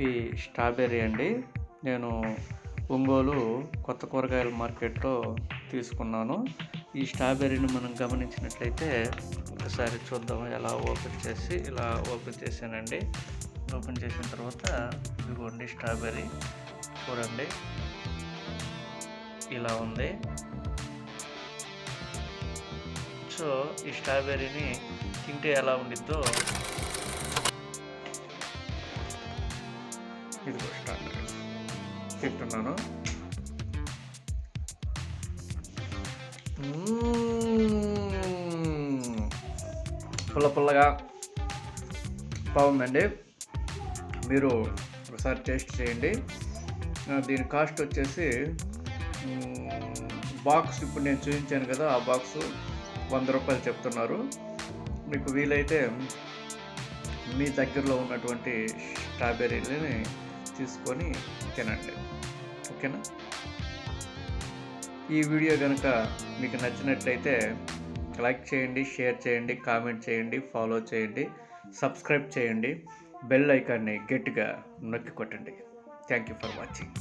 ఇవి స్ట్రాబెర్రీ అండి. నేను ఒంగోలు కొత్త కూరగాయల మార్కెట్లో తీసుకున్నాను. ఈ స్ట్రాబెర్రీని మనం గమనించినట్లయితే ఒకసారి చూద్దాం ఎలా ఓపెన్ చేసి ఇలా ఓపెన్ చేశానండి. ఓపెన్ చేసిన తర్వాత ఇదిగోండి స్ట్రాబెర్రీ. చూడండి. ఇలా ఉంది. సో ఈ స్ట్రాబెర్రీని తింటే ఎలా ఉండిద్దో ఇదిగో స్టార్ట్ తింటున్నాను. పుల్ల పుల్లగా బాగుందండి. మీరు ఒకసారి టేస్ట్ చేయండి. దీని కాస్ట్ వచ్చేసి బాక్స్ ఇప్పుడు నేను చూపించాను కదా ఆ బాక్స్ వంద రూపాయలు చెప్తున్నారు. మీకు వీలైతే మీ దగ్గరలో ఉన్నటువంటి స్ట్రాబెర్రీలని తీసుకొని తినండి. ఓకేనా? ఈ వీడియో కనుక మీకు నచ్చినట్లయితే లైక్ చేయండి షేర్ చేయండి కామెంట్ చేయండి ఫాలో చేయండి సబ్స్క్రైబ్ చేయండి బెల్ ఐకాన్ని గట్టిగా నొక్కి కొట్టండి. Thank you for watching.